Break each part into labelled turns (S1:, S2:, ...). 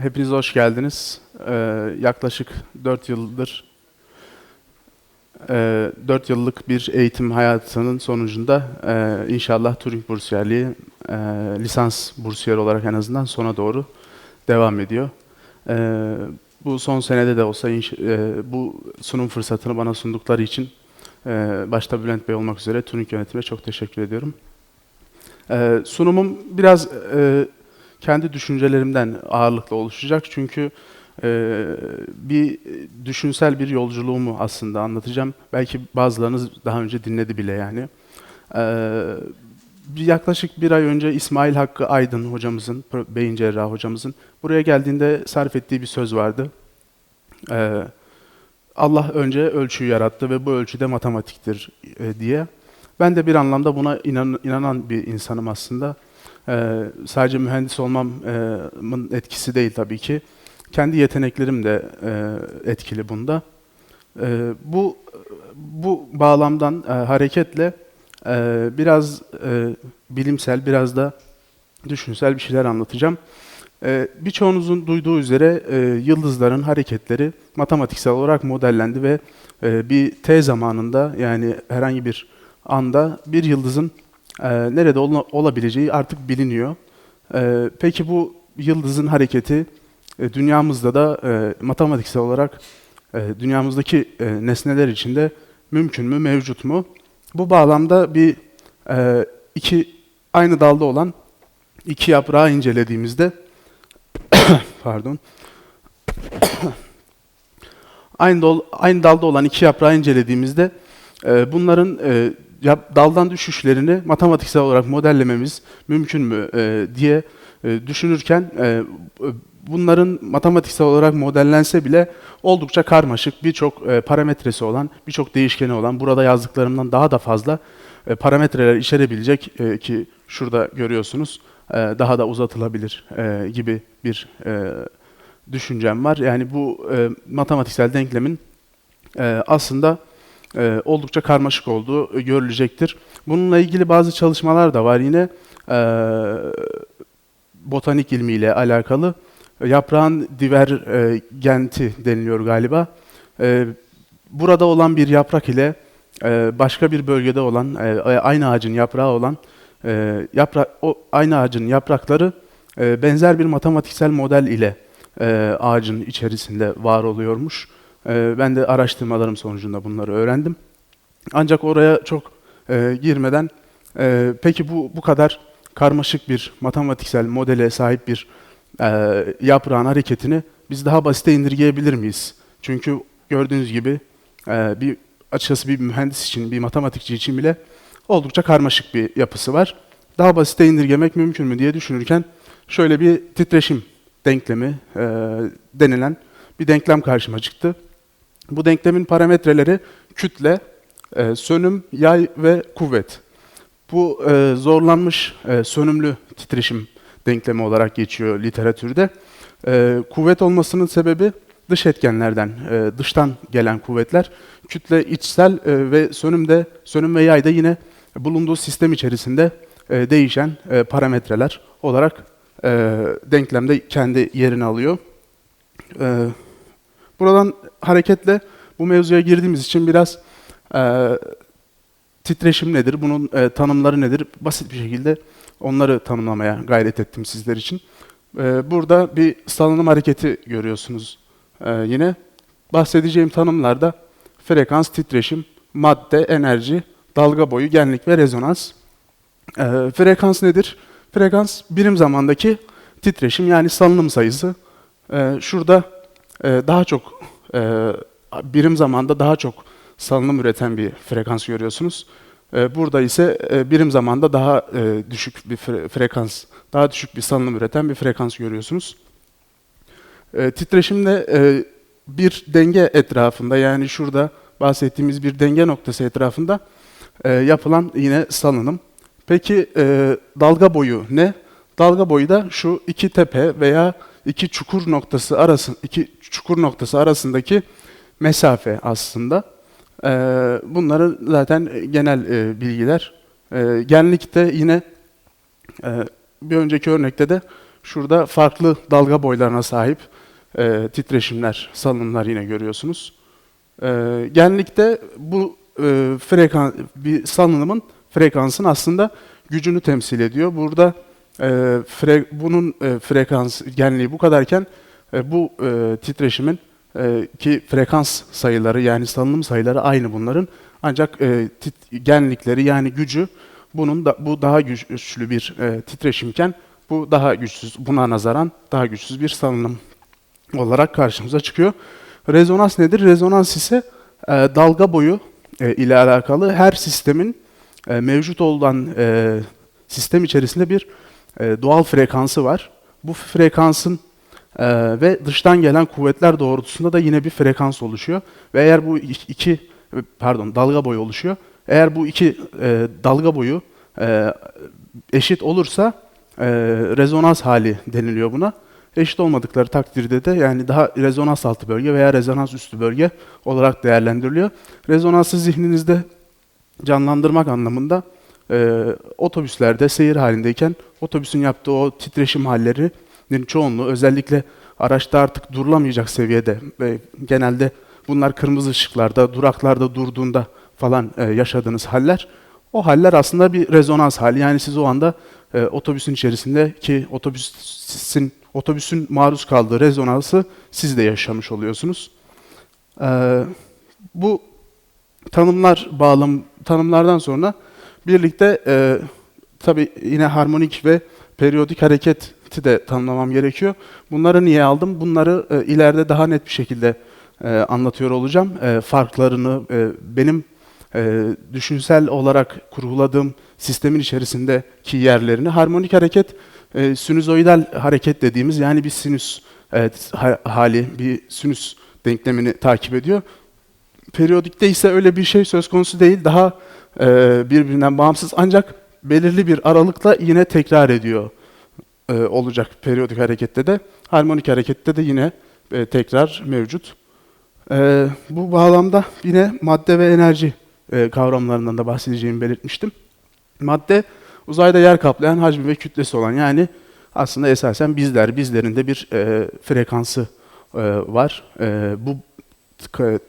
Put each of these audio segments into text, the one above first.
S1: Hepiniz hoş geldiniz. Ee, yaklaşık 4 yıldır, e, 4 yıllık bir eğitim hayatının sonucunda e, inşallah Turing bursiyerliği e, lisans bursiyer olarak en azından sona doğru devam ediyor. E, bu son senede de olsa e, bu sunum fırsatını bana sundukları için e, başta Bülent Bey olmak üzere Turing yönetime çok teşekkür ediyorum. E, sunumum biraz e, kendi düşüncelerimden ağırlıklı oluşacak. Çünkü e, bir düşünsel bir yolculuğumu aslında anlatacağım. Belki bazılarınız daha önce dinledi bile yani. E, yaklaşık bir ay önce İsmail Hakkı Aydın hocamızın, beyin cerrahı hocamızın buraya geldiğinde sarf ettiği bir söz vardı. E, Allah önce ölçüyü yarattı ve bu ölçü de matematiktir e, diye. Ben de bir anlamda buna inan- inanan bir insanım aslında. Ee, sadece mühendis olmamın etkisi değil tabii ki. Kendi yeteneklerim de e, etkili bunda. Ee, bu bu bağlamdan e, hareketle e, biraz e, bilimsel, biraz da düşünsel bir şeyler anlatacağım. Ee, birçoğunuzun duyduğu üzere e, yıldızların hareketleri matematiksel olarak modellendi ve e, bir T zamanında yani herhangi bir anda bir yıldızın e, nerede ol- olabileceği artık biliniyor. E, peki bu yıldızın hareketi e, dünyamızda da e, matematiksel olarak e, dünyamızdaki e, nesneler içinde mümkün mü, mevcut mu? Bu bağlamda bir e, iki aynı dalda olan iki yaprağı incelediğimizde pardon aynı, dol, aynı dalda olan iki yaprağı incelediğimizde e, bunların e, daldan düşüşlerini matematiksel olarak modellememiz mümkün mü e, diye e, düşünürken e, bunların matematiksel olarak modellense bile oldukça karmaşık, birçok parametresi olan, birçok değişkeni olan, burada yazdıklarımdan daha da fazla parametreler içerebilecek ki şurada görüyorsunuz daha da uzatılabilir gibi bir düşüncem var. Yani bu matematiksel denklemin e, aslında e, oldukça karmaşık olduğu e, görülecektir. Bununla ilgili bazı çalışmalar da var yine e, botanik ilmiyle alakalı. Yaprağın divergenti deniliyor galiba. E, burada olan bir yaprak ile e, başka bir bölgede olan e, aynı ağacın yaprağı olan e, yaprak o aynı ağacın yaprakları e, benzer bir matematiksel model ile e, ağacın içerisinde var oluyormuş. E, ben de araştırmalarım sonucunda bunları öğrendim. Ancak oraya çok e, girmeden e, peki bu bu kadar karmaşık bir matematiksel modele sahip bir e, yaprağın hareketini biz daha basite indirgeyebilir miyiz? Çünkü gördüğünüz gibi bir açıkçası bir mühendis için, bir matematikçi için bile oldukça karmaşık bir yapısı var. Daha basite indirgemek mümkün mü diye düşünürken şöyle bir titreşim denklemi e, denilen bir denklem karşıma çıktı. Bu denklemin parametreleri kütle, e, sönüm, yay ve kuvvet. Bu e, zorlanmış e, sönümlü titreşim denklemi olarak geçiyor literatürde. E, kuvvet olmasının sebebi dış etkenlerden, e, dıştan gelen kuvvetler. Kütle içsel e, ve sönüm de, sönüm ve yay da yine bulunduğu sistem içerisinde e, değişen e, parametreler olarak e, denklemde kendi yerini alıyor. E, buradan hareketle bu mevzuya girdiğimiz için biraz e, titreşim nedir, bunun e, tanımları nedir, basit bir şekilde onları tanımlamaya gayret ettim sizler için. E, burada bir salınım hareketi görüyorsunuz e, yine. Bahsedeceğim tanımlarda frekans, titreşim, madde, enerji, dalga boyu, genlik ve rezonans. E, frekans nedir? Frekans birim zamandaki titreşim yani salınım sayısı. E, şurada daha çok e, birim zamanda daha çok salınım üreten bir frekans görüyorsunuz. E, burada ise e, birim zamanda daha e, düşük bir fre- frekans, daha düşük bir salınım üreten bir frekans görüyorsunuz. E, titreşimde bir denge etrafında yani şurada bahsettiğimiz bir denge noktası etrafında yapılan yine salınım. Peki dalga boyu ne? Dalga boyu da şu iki tepe veya iki çukur noktası arası iki çukur noktası arasındaki mesafe aslında. E, bunları zaten genel e, bilgiler. E, genlikte yine e, bir önceki örnekte de Şurada farklı dalga boylarına sahip e, titreşimler, salınımlar yine görüyorsunuz. E, genlikte bu e, frekan bir salınımın frekansın aslında gücünü temsil ediyor. Burada e, fre, bunun e, frekans genliği bu kadarken e, bu e, titreşimin e, ki frekans sayıları yani salınım sayıları aynı bunların. Ancak e, tit, genlikleri yani gücü bunun da bu daha güçlü bir e, titreşimken bu daha güçsüz buna nazaran daha güçsüz bir salınım olarak karşımıza çıkıyor. Rezonans nedir? Rezonans ise e, dalga boyu e, ile alakalı her sistemin e, mevcut olan e, sistem içerisinde bir e, doğal frekansı var. Bu frekansın e, ve dıştan gelen kuvvetler doğrultusunda da yine bir frekans oluşuyor. Ve eğer bu iki pardon dalga boyu oluşuyor. Eğer bu iki e, dalga boyu eşit olursa rezonans hali deniliyor buna. Eşit olmadıkları takdirde de yani daha rezonans altı bölge veya rezonans üstü bölge olarak değerlendiriliyor. Rezonansı zihninizde canlandırmak anlamında e, otobüslerde seyir halindeyken otobüsün yaptığı o titreşim hallerinin çoğunluğu özellikle araçta artık durulamayacak seviyede ve genelde bunlar kırmızı ışıklarda, duraklarda durduğunda falan e, yaşadığınız haller o haller aslında bir rezonans hali. Yani siz o anda e, otobüsün içerisinde ki otobüsün otobüsün maruz kaldığı rezonansı siz de yaşamış oluyorsunuz. E, bu tanımlar bağlam tanımlardan sonra birlikte e, tabi yine harmonik ve periyodik hareketi de tanımlamam gerekiyor. Bunları niye aldım? Bunları e, ileride daha net bir şekilde e, anlatıyor olacağım. E, farklarını e, benim e, düşünsel olarak kurguladığım sistemin içerisindeki yerlerini harmonik hareket e, sinüzoidal hareket dediğimiz yani bir sinüs e, ha, hali, bir sinüs denklemini takip ediyor. Periyodikte ise öyle bir şey söz konusu değil. Daha e, birbirinden bağımsız ancak belirli bir aralıkla yine tekrar ediyor e, olacak periyodik harekette de. Harmonik harekette de yine e, tekrar mevcut. E, bu bağlamda yine madde ve enerji e, kavramlarından da bahsedeceğimi belirtmiştim. Madde uzayda yer kaplayan hacmi ve kütlesi olan yani aslında esasen bizler, bizlerin de bir e, frekansı e, var e, bu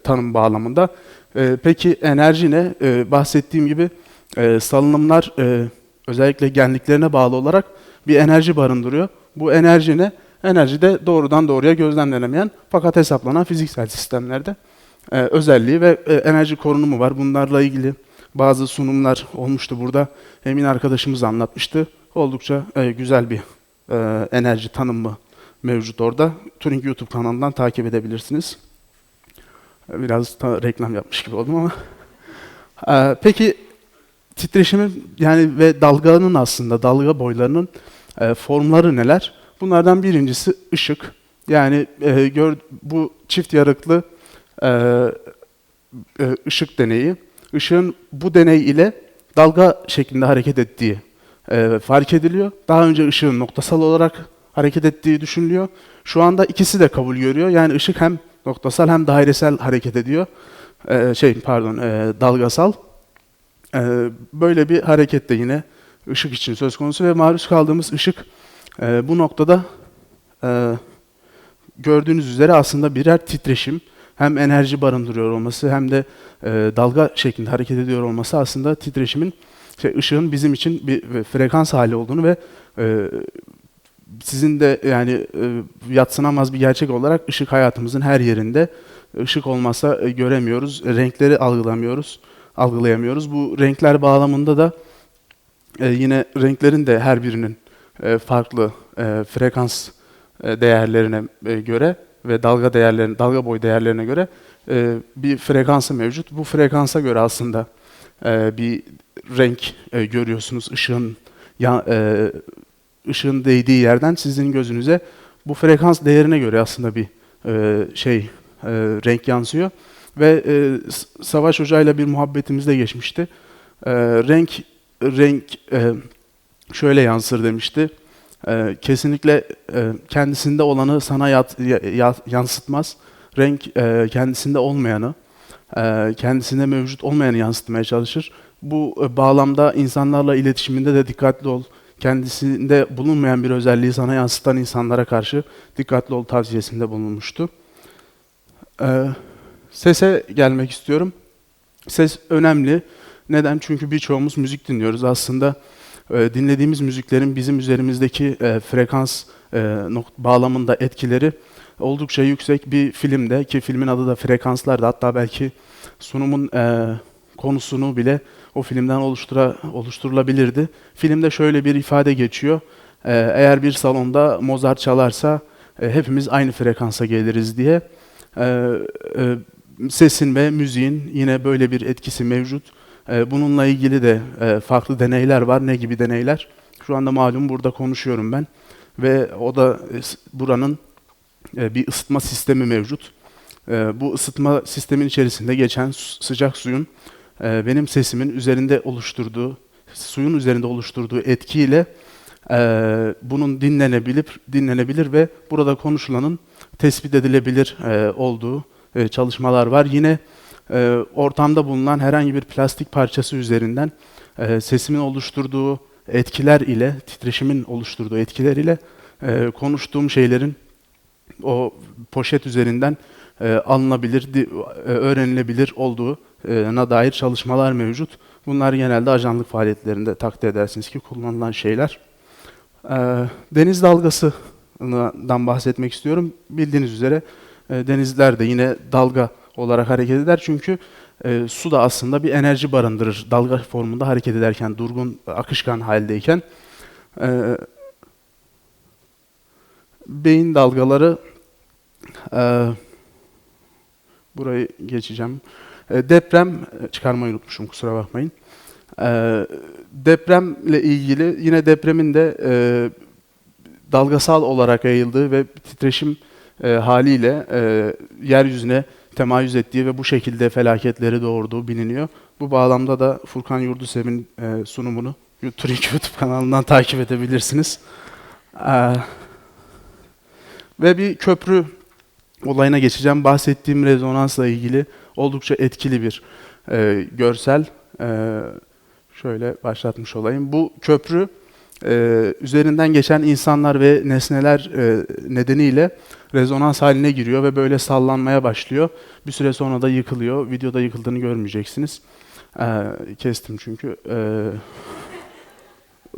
S1: tanım bağlamında. E, peki enerji ne? E, bahsettiğim gibi e, salınımlar e, özellikle genliklerine bağlı olarak bir enerji barındırıyor. Bu enerji ne? Enerji de doğrudan doğruya gözlemlenemeyen fakat hesaplanan fiziksel sistemlerde e, özelliği ve e, enerji korunumu var. Bunlarla ilgili bazı sunumlar olmuştu burada. Emin arkadaşımız anlatmıştı. Oldukça e, güzel bir e, enerji tanımı mevcut orada. Turing YouTube kanalından takip edebilirsiniz. Biraz reklam yapmış gibi oldum ama. E, peki titreşimin yani ve dalganın aslında dalga boylarının e, formları neler? Bunlardan birincisi ışık. Yani e, gör, bu çift yarıklı e, e, ışık deneyi. Işığın bu deney ile dalga şeklinde hareket ettiği e, fark ediliyor. Daha önce ışığın noktasal olarak hareket ettiği düşünülüyor. Şu anda ikisi de kabul görüyor. Yani ışık hem noktasal hem dairesel hareket ediyor. E, şey pardon e, dalgasal. E, böyle bir hareket de yine ışık için söz konusu ve maruz kaldığımız ışık e, bu noktada e, gördüğünüz üzere aslında birer titreşim hem enerji barındırıyor olması hem de e, dalga şeklinde hareket ediyor olması aslında titreşimin, şey, ışığın bizim için bir frekans hali olduğunu ve sizin de yani yatsınamaz bir gerçek olarak ışık hayatımızın her yerinde. Işık olmasa e, göremiyoruz, renkleri algılamıyoruz, algılayamıyoruz. Bu renkler bağlamında da e, yine renklerin de her birinin e, farklı e, frekans e, değerlerine e, göre ve dalga değerlerine, dalga boy değerlerine göre e, bir frekansı mevcut. Bu frekansa göre aslında e, bir renk e, görüyorsunuz ışığın ya, e, ışığın değdiği yerden sizin gözünüze bu frekans değerine göre aslında bir e, şey e, renk yansıyor ve e, Savaş Hoca ile bir muhabbetimiz de geçmişti. E, renk renk e, şöyle yansır demişti. E, kesinlikle e, kendisinde olanı sana yat, ya, yansıtmaz. Renk e, kendisinde olmayanı, e, kendisinde mevcut olmayanı yansıtmaya çalışır. Bu e, bağlamda insanlarla iletişiminde de dikkatli ol. kendisinde bulunmayan bir özelliği sana yansıtan insanlara karşı dikkatli ol tavsiyesinde bulunmuştu. Ee, sese gelmek istiyorum. Ses önemli. Neden? Çünkü birçoğumuz müzik dinliyoruz. Aslında e, dinlediğimiz müziklerin bizim üzerimizdeki e, frekans e, bağlamında etkileri oldukça yüksek bir filmde ki filmin adı da Frekanslardı. Hatta belki sunumun e, konusunu bile o filmden oluştura, oluşturulabilirdi. Filmde şöyle bir ifade geçiyor. E, eğer bir salonda Mozart çalarsa e, hepimiz aynı frekansa geliriz diye. E, e, sesin ve müziğin yine böyle bir etkisi mevcut. E, bununla ilgili de e, farklı deneyler var. Ne gibi deneyler? Şu anda malum burada konuşuyorum ben ve o da e, buranın bir ısıtma sistemi mevcut. Bu ısıtma sistemin içerisinde geçen sıcak suyun benim sesimin üzerinde oluşturduğu, suyun üzerinde oluşturduğu etkiyle bunun dinlenebilir, dinlenebilir ve burada konuşulanın tespit edilebilir olduğu e, çalışmalar var. Yine e, ortamda bulunan herhangi bir plastik parçası üzerinden e, sesimin oluşturduğu etkiler ile, titreşimin oluşturduğu etkiler ile e, konuştuğum şeylerin o poşet üzerinden e, alınabilir, di- e, öğrenilebilir olduğuna dair çalışmalar mevcut. Bunlar genelde ajanlık faaliyetlerinde takdir edersiniz ki kullanılan şeyler. E, deniz dalgasından bahsetmek istiyorum. Bildiğiniz üzere e, denizler de yine dalga olarak hareket eder çünkü e, su da aslında bir enerji barındırır. Dalga formunda hareket ederken, durgun, akışkan haldeyken. E, beyin dalgaları e, burayı geçeceğim. E, deprem e, çıkarmayı unutmuşum kusura bakmayın. E, depremle ilgili yine depremin de e, dalgasal olarak yayıldığı ve titreşim e, haliyle e, yeryüzüne temayüz ettiği ve bu şekilde felaketleri doğurduğu biliniyor. Bu bağlamda da Furkan Yurdusev'in e, sunumunu YouTube YouTube kanalından takip edebilirsiniz. E, ve bir köprü olayına geçeceğim. Bahsettiğim rezonansla ilgili oldukça etkili bir e, görsel. E, şöyle başlatmış olayım. Bu köprü e, üzerinden geçen insanlar ve nesneler e, nedeniyle rezonans haline giriyor ve böyle sallanmaya başlıyor. Bir süre sonra da yıkılıyor. Videoda yıkıldığını görmeyeceksiniz. E, kestim çünkü. E,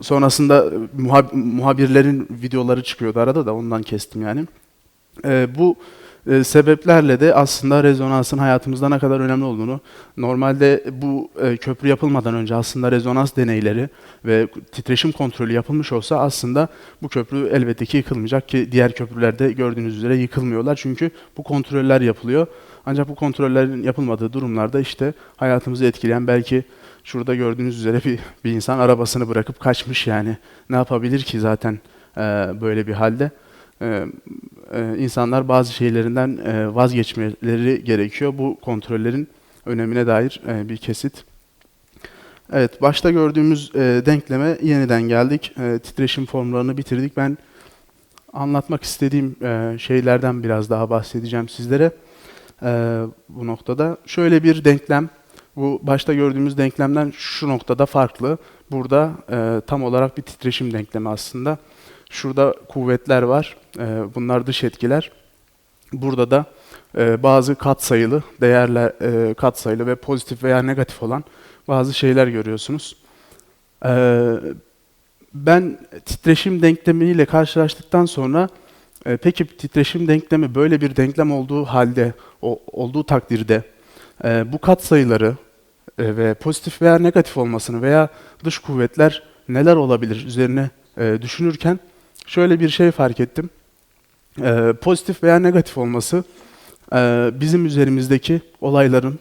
S1: sonrasında muhab- muhabirlerin videoları çıkıyordu arada da ondan kestim yani. E, bu e, sebeplerle de aslında rezonansın hayatımızda ne kadar önemli olduğunu, normalde bu e, köprü yapılmadan önce aslında rezonans deneyleri ve titreşim kontrolü yapılmış olsa aslında bu köprü elbette ki yıkılmayacak ki diğer köprülerde gördüğünüz üzere yıkılmıyorlar çünkü bu kontroller yapılıyor. Ancak bu kontrollerin yapılmadığı durumlarda işte hayatımızı etkileyen belki şurada gördüğünüz üzere bir, bir insan arabasını bırakıp kaçmış yani ne yapabilir ki zaten e, böyle bir halde. E, e, insanlar bazı şeylerinden e, vazgeçmeleri gerekiyor. Bu kontrollerin önemine dair e, bir kesit. Evet, başta gördüğümüz denkleme yeniden geldik. Titreşim formlarını bitirdik. Ben anlatmak istediğim şeylerden biraz daha bahsedeceğim sizlere bu noktada. Şöyle bir denklem, bu başta gördüğümüz denklemden şu noktada farklı. Burada tam olarak bir titreşim denklemi aslında. Şurada kuvvetler var. E, bunlar dış etkiler. Burada da e, bazı katsayılı değerler, e, katsayılı ve pozitif veya negatif olan bazı şeyler görüyorsunuz. E, ben titreşim denklemiyle karşılaştıktan sonra e, peki titreşim denklemi böyle bir denklem olduğu halde, olduğu takdirde e, bu katsayıları e, ve pozitif veya negatif olmasını veya dış kuvvetler neler olabilir üzerine e, düşünürken şöyle bir şey fark ettim. E, pozitif veya negatif olması e, bizim üzerimizdeki olayların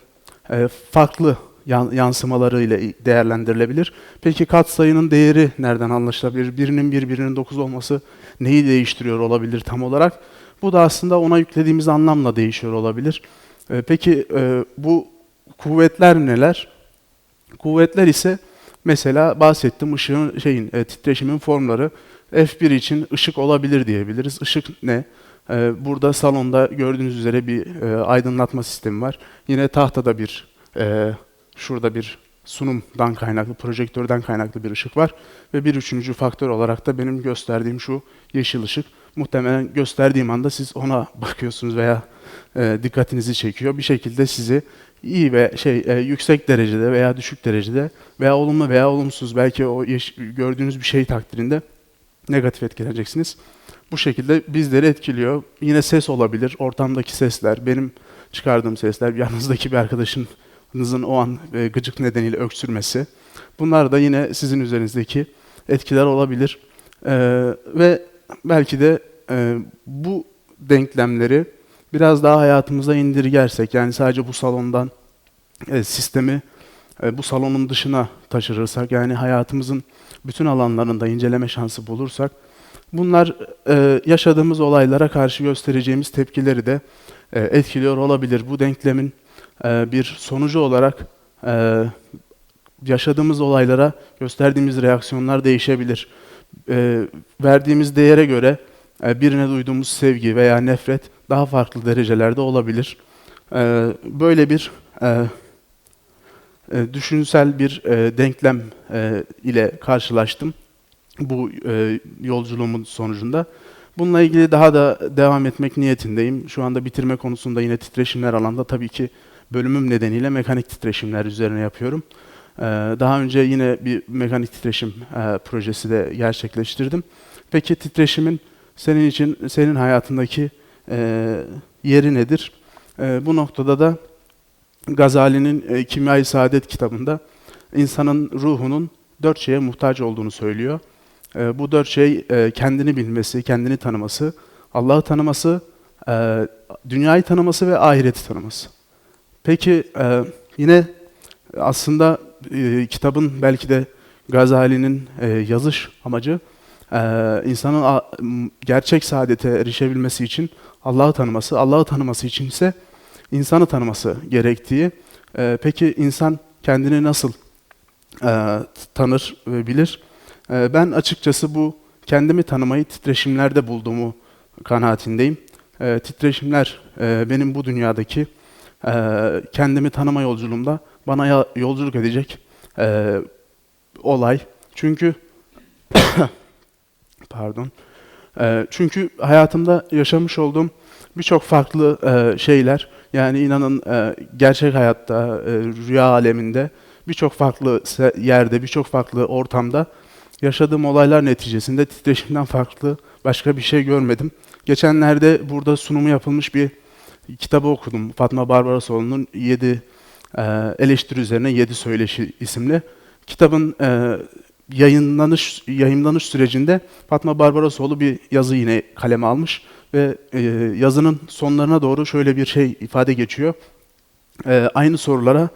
S1: e, farklı yan, yansımalarıyla değerlendirilebilir. Peki katsayının değeri nereden anlaşılabilir? Birinin bir, birinin dokuz olması neyi değiştiriyor olabilir tam olarak? Bu da aslında ona yüklediğimiz anlamla değişiyor olabilir. E, peki e, bu kuvvetler neler? Kuvvetler ise mesela bahsettim ışığın şeyin e, titreşimin formları. F1 için ışık olabilir diyebiliriz. Işık ne? E, burada salonda gördüğünüz üzere bir e, aydınlatma sistemi var. Yine tahtada bir e, şurada bir sunumdan kaynaklı, projektörden kaynaklı bir ışık var. Ve bir üçüncü faktör olarak da benim gösterdiğim şu yeşil ışık. Muhtemelen gösterdiğim anda siz ona bakıyorsunuz veya e, dikkatinizi çekiyor. Bir şekilde sizi iyi ve şey yüksek derecede veya düşük derecede veya olumlu veya olumsuz belki o gördüğünüz bir şey takdirinde negatif etkileneceksiniz. Bu şekilde bizleri etkiliyor. Yine ses olabilir, ortamdaki sesler, benim çıkardığım sesler, yanınızdaki bir arkadaşınızın o an e, gıcık nedeniyle öksürmesi. Bunlar da yine sizin üzerinizdeki etkiler olabilir. Ee, ve belki de e, bu denklemleri biraz daha hayatımıza indirgersek, yani sadece bu salondan e, sistemi e, bu salonun dışına taşırırsak, yani hayatımızın bütün alanlarında inceleme şansı bulursak, bunlar e, yaşadığımız olaylara karşı göstereceğimiz tepkileri de e, etkiliyor olabilir. Bu denklemin e, bir sonucu olarak e, yaşadığımız olaylara gösterdiğimiz reaksiyonlar değişebilir. E, verdiğimiz değere göre e, birine duyduğumuz sevgi veya nefret daha farklı derecelerde olabilir. E, böyle bir e, e, düşünsel bir e, denklem e, ile karşılaştım bu e, yolculuğumun sonucunda. Bununla ilgili daha da devam etmek niyetindeyim. Şu anda bitirme konusunda yine titreşimler alanda tabii ki bölümüm nedeniyle mekanik titreşimler üzerine yapıyorum. Ee, Daha önce yine bir mekanik titreşim e, projesi de gerçekleştirdim. Peki titreşimin senin için, senin hayatındaki e, yeri nedir? E, bu noktada da Gazali'nin e, Kimya-i Saadet kitabında insanın ruhunun dört şeye muhtaç olduğunu söylüyor. E, bu dört şey e, kendini bilmesi, kendini tanıması, Allah'ı tanıması, e, dünyayı tanıması ve ahireti tanıması. Peki e, yine aslında e, kitabın belki de Gazali'nin e, yazış amacı e, insanın a- gerçek saadete erişebilmesi için Allah'ı tanıması, Allah'ı tanıması için ise insanı tanıması gerektiği. E, peki insan kendini nasıl e, tanır ve bilir? E, ben açıkçası bu kendimi tanımayı titreşimlerde bulduğumu kanaatindeyim. E, titreşimler e, benim bu dünyadaki e, kendimi tanıma yolculuğumda bana yolculuk edecek e, olay. Çünkü pardon. E, çünkü hayatımda yaşamış olduğum birçok farklı e, şeyler yani inanın e, gerçek hayatta, e, rüya aleminde birçok farklı yerde, birçok farklı ortamda yaşadığım olaylar neticesinde titreşimden farklı başka bir şey görmedim. Geçenlerde burada sunumu yapılmış bir kitabı okudum. Fatma Barbarasoğlu'nun 7 eleştiri üzerine 7 söyleşi isimli. Kitabın e, yayınlanış yayınlanış sürecinde Fatma Barbarasoğlu bir yazı yine kaleme almış ve e, yazının sonlarına doğru şöyle bir şey ifade geçiyor. E, aynı sorulara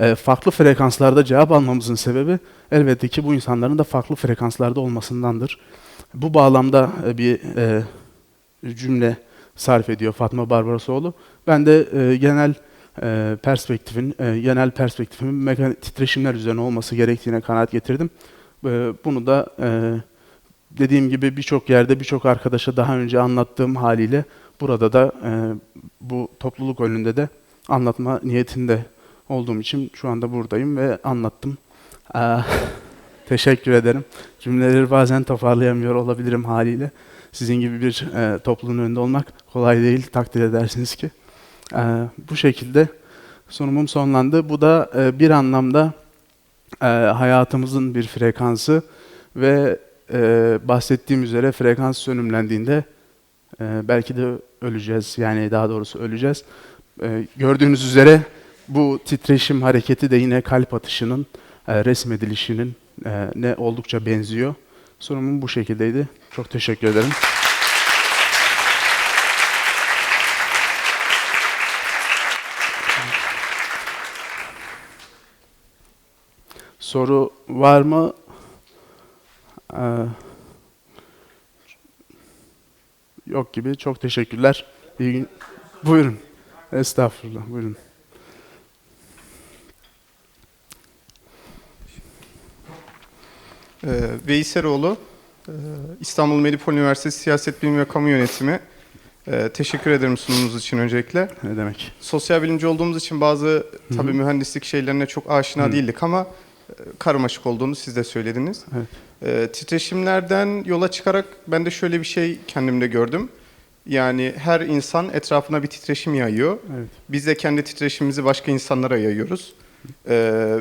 S1: e, farklı frekanslarda cevap almamızın sebebi elbette ki bu insanların da farklı frekanslarda olmasındandır. Bu bağlamda e, bir e, cümle sarf ediyor Fatma Barbarasoğlu. Ben de e, genel e, perspektifin, e, genel perspektifimin titreşimler üzerine olması gerektiğine kanaat getirdim. E, bunu da e, dediğim gibi birçok yerde birçok arkadaşa daha önce anlattığım haliyle burada da e, bu topluluk önünde de anlatma niyetinde olduğum için şu anda buradayım ve anlattım. E, teşekkür ederim. Cümleleri bazen toparlayamıyor olabilirim haliyle. Sizin gibi bir e, topluluğun önünde olmak kolay değil, takdir edersiniz ki. E, bu şekilde sunumum sonlandı. Bu da e, bir anlamda e, hayatımızın bir frekansı ve e, bahsettiğim üzere frekans sönümlendiğinde e, belki de öleceğiz. Yani daha doğrusu öleceğiz. E, gördüğünüz üzere bu titreşim hareketi de yine kalp atışının e, resmedilişinin e, ne oldukça benziyor. Sunumum bu şekildeydi. Çok teşekkür ederim. Soru var mı? Ee, yok gibi. Çok teşekkürler. İyi gün. Buyurun. Estağfurullah. Buyurun.
S2: Ee, Veyseroğlu, e, İstanbul Medipol Üniversitesi Siyaset Bilimi ve Kamu Yönetimi Ee, teşekkür ederim sunumunuz için öncelikle.
S1: Ne demek?
S2: Sosyal bilimci olduğumuz için bazı tabii mühendislik şeylerine çok aşina değildik ama e, karmaşık olduğunu siz de söylediniz.
S1: Evet.
S2: Ee, titreşimlerden yola çıkarak ben de şöyle bir şey kendimde gördüm. Yani her insan etrafına bir titreşim yayıyor.
S1: Evet.
S2: Biz de kendi titreşimimizi başka insanlara yayıyoruz. Ee,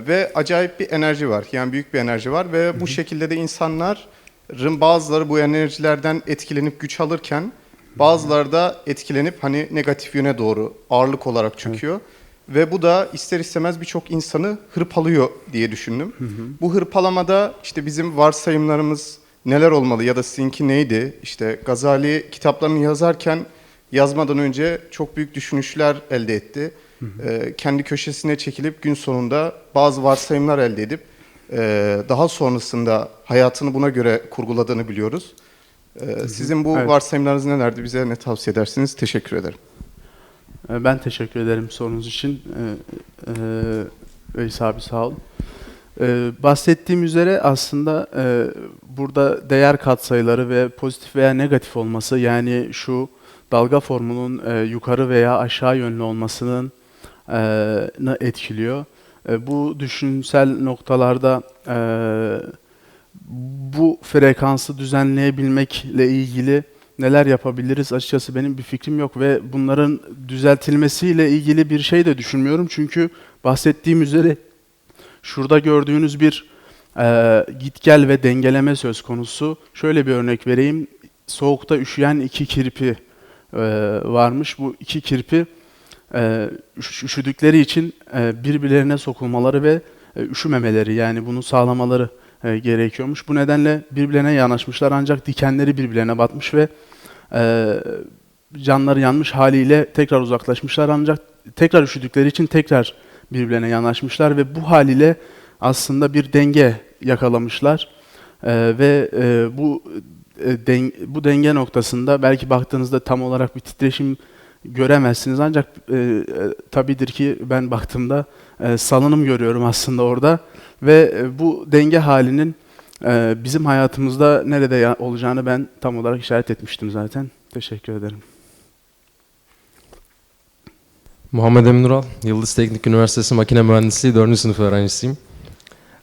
S2: ve acayip bir enerji var. Yani büyük bir enerji var ve bu şekilde de insanların bazıları bu enerjilerden etkilenip güç alırken bazıları da etkilenip hani negatif yöne doğru ağırlık olarak çöküyor. Ve bu da ister istemez birçok insanı hırpalıyor diye düşündüm. Bu hırpalamada işte bizim varsayımlarımız neler olmalı ya da sizinki neydi? İşte Gazali kitaplarını yazarken yazmadan önce çok büyük düşünüşler elde etti. Ee, kendi köşesine çekilip gün sonunda bazı varsayımlar elde edip e, daha sonrasında hayatını buna göre kurguladığını biliyoruz. Ee, sizin bu
S1: Evet.
S2: varsayımlarınız nelerdi? Bize ne tavsiye edersiniz? Teşekkür ederim.
S1: Ee, Ben teşekkür ederim sorunuz için. Ee, e, abi sağ ol. Ee, bahsettiğim üzere aslında e, burada değer katsayıları ve pozitif veya negatif olması yani şu dalga formunun e, yukarı veya aşağı yönlü olmasının e, etkiliyor. E, bu düşünsel noktalarda e, bu frekansı düzenleyebilmekle ilgili neler yapabiliriz? Açıkçası benim bir fikrim yok ve bunların düzeltilmesiyle ilgili bir şey de düşünmüyorum. Çünkü bahsettiğim üzere şurada gördüğünüz bir e, git gel ve dengeleme söz konusu. Şöyle bir örnek vereyim. Soğukta üşüyen iki kirpi e, varmış. Bu iki kirpi e, üş- üşüdükleri için e, birbirlerine sokulmaları ve e, üşümemeleri yani bunu sağlamaları e, gerekiyormuş. Bu nedenle birbirlerine yanaşmışlar ancak dikenleri birbirlerine batmış ve e, canları yanmış haliyle tekrar uzaklaşmışlar ancak tekrar üşüdükleri için tekrar birbirlerine yanaşmışlar ve bu haliyle aslında bir denge yakalamışlar. E, ve e, bu e, den- bu denge noktasında belki baktığınızda tam olarak bir titreşim göremezsiniz ancak e, e, tabidir ki ben baktığımda e, salınım görüyorum aslında orada ve e, bu denge halinin e, bizim hayatımızda nerede olacağını ben tam olarak işaret etmiştim zaten. Teşekkür ederim.
S3: Muhammed Emin Ural, Yıldız Teknik Üniversitesi Makine Mühendisliği 4. sınıf öğrencisiyim.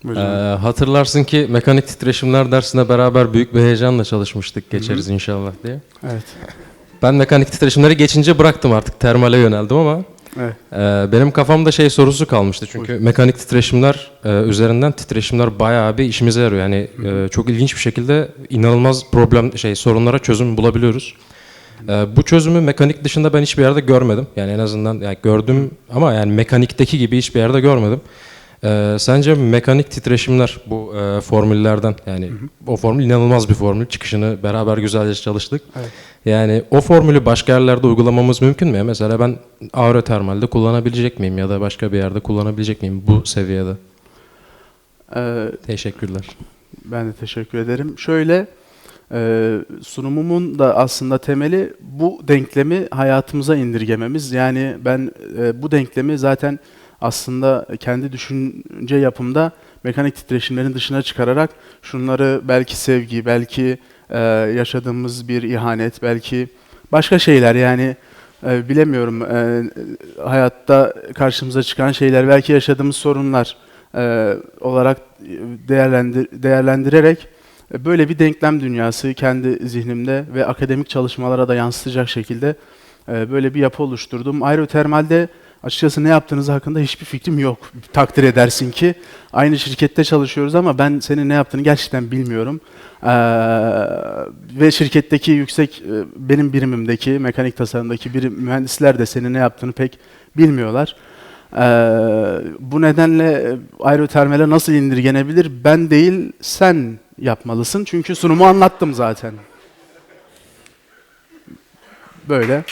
S1: Buyurun.
S3: Ee, hatırlarsın ki mekanik titreşimler dersine beraber büyük bir heyecanla çalışmıştık geçeriz inşallah diye.
S1: evet.
S3: Ben mekanik titreşimleri geçince bıraktım artık termale yöneldim ama
S1: Evet.
S3: e, benim kafamda şey sorusu kalmıştı. Çünkü mekanik titreşimler e, üzerinden titreşimler bayağı bir işimize yarıyor. Yani e, çok ilginç bir şekilde inanılmaz problem şey sorunlara çözüm bulabiliyoruz. Ee, bu çözümü mekanik dışında ben hiçbir yerde görmedim. Yani en azından yani gördüm ama yani mekanikteki gibi hiçbir yerde görmedim. Ee, sence mekanik titreşimler bu e, formüllerden yani o formül inanılmaz bir formül. Çıkışını beraber güzelce çalıştık.
S1: Evet.
S3: Yani o formülü başka yerlerde uygulamamız mümkün mü? Mesela ben aerotermalde kullanabilecek miyim ya da başka bir yerde kullanabilecek miyim bu seviyede?
S1: Ee,
S3: Teşekkürler.
S1: Ben de teşekkür ederim. Şöyle e, sunumumun da aslında temeli bu denklemi hayatımıza indirgememiz. Yani ben e, bu denklemi zaten aslında kendi düşünce yapımda mekanik titreşimlerin dışına çıkararak şunları belki sevgi, belki e, yaşadığımız bir ihanet, belki başka şeyler yani e, bilemiyorum e, hayatta karşımıza çıkan şeyler, belki yaşadığımız sorunlar e, olarak değerlendir, değerlendirerek e, böyle bir denklem dünyası kendi zihnimde ve akademik çalışmalara da yansıtacak şekilde e, böyle bir yapı oluşturdum. Aerotermalde açıkçası ne yaptığınız hakkında hiçbir fikrim yok. Takdir edersin ki aynı şirkette çalışıyoruz ama ben senin ne yaptığını gerçekten bilmiyorum. Ee, ve şirketteki yüksek e, benim birimimdeki mekanik tasarımdaki birim mühendisler de senin ne yaptığını pek bilmiyorlar. Ee, bu nedenle e, aerotermale nasıl indirgenebilir? Ben değil, sen yapmalısın. Çünkü sunumu anlattım zaten. Böyle.